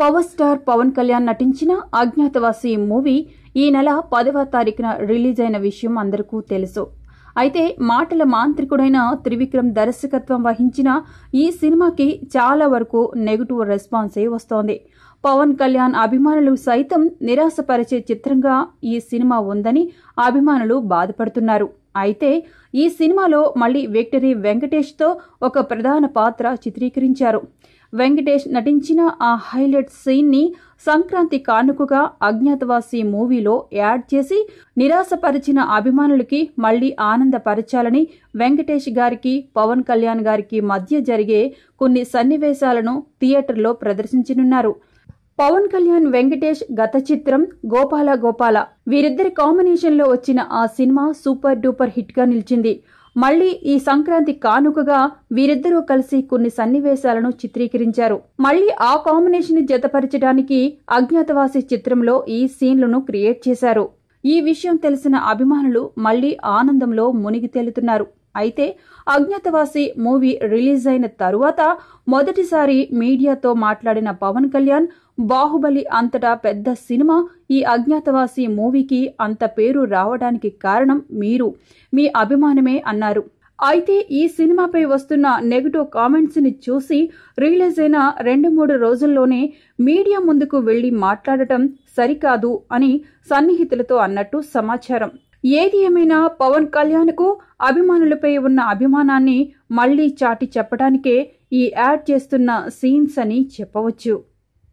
Power star Pawan Kalyan నటించిన Agnyaathavaasi movie ఈ నెల పదవ తారీఖున రిలీజ్ అయిన విషయం అందరికీ తెలుసు. అయితే మాటల మాంత్రికుడైన త్రివిక్రమ్ దర్శకత్వం వహించిన ఈ సినిమాకి చాలా వరకు నెగిటివ్ రెస్పాన్సే వస్తోంది. పవన్ కళ్యాణ్ అభిమానులు సైతం నిరాశపరిచే చిత్రంగా ఈ సినిమా ఉందని అభిమానులు బాధపడుతున్నారు. అయితే ఈ సినిమాలో మళ్ళీ విక్టరీ వెంకటేష్తో ఒక ప్రధాన పాత్ర చిత్రీకరించారు. వెంకటేష్ నటించిన ఆ హైలైట్ సీన్ని సంక్రాంతి కానుకగా అజ్ఞాతవాసి మూవీలో యాడ్ చేసి నిరాశపరిచిన అభిమానులకి మళ్ళీ ఆనందపరచాలని వెంకటేష్ గారికి పవన్ కళ్యాణ్ గారికి మధ్య జరిగే కొన్ని సన్నివేశాలను థియేటర్లో ప్రదర్శించనున్నారు. పవన్ కళ్యాణ్ వెంకటేష్ గత చిత్రం గోపాల గోపాల. వీరిద్దరి కాంబినేషన్లో వచ్చిన ఆ సినిమా సూపర్ డూపర్ హిట్గా నిలిచింది. మళ్ళీ ఈ సంక్రాంతి కానుకగా వీరిద్దరూ కలిసి కొన్ని సన్నివేశాలను చిత్రీకరించారు. మళ్ళీ ఆ కాంబినేషన్ జతపరచడానికి అజ్ఞాతవాసి చిత్రంలో ఈ సీన్లను క్రియేట్ చేశారు. ఈ విషయం తెలిసిన అభిమానులు మళ్ళీ ఆనందంలో మునిగి తేలుతున్నారు. అయితే అజ్ఞాతవాసి మూవీ రిలీజ్ అయిన తరువాత మొదటిసారి మీడియాతో మాట్లాడిన పవన్ కళ్యాణ్ బాహుబలి అంతటా పెద్ద సినిమా ఈ అజ్ఞాతవాసి మూవీకి అంత పేరు రావడానికి కారణం మీరు. మీ అభిమానమే అన్నారు. అయితే ఈ సినిమాపై వస్తున్న నెగిటివ్ కామెంట్స్ని చూసి రిలీజ్ అయిన రెండు మూడు రోజుల్లోనే మీడియా ముందుకు వెళ్ళి మాట్లాడటం సరికాదు అని సన్నిహితులతో అన్నట్టు సమాచారం. ఏది ఏమైనా పవన్ కళ్యాణ్కు అభిమానులపై ఉన్న అభిమానాన్ని మళ్ళీ చాటి చెప్పడానికే ఈ యాడ్ చేస్తున్న సీన్స్ అని చెప్పవచ్చు.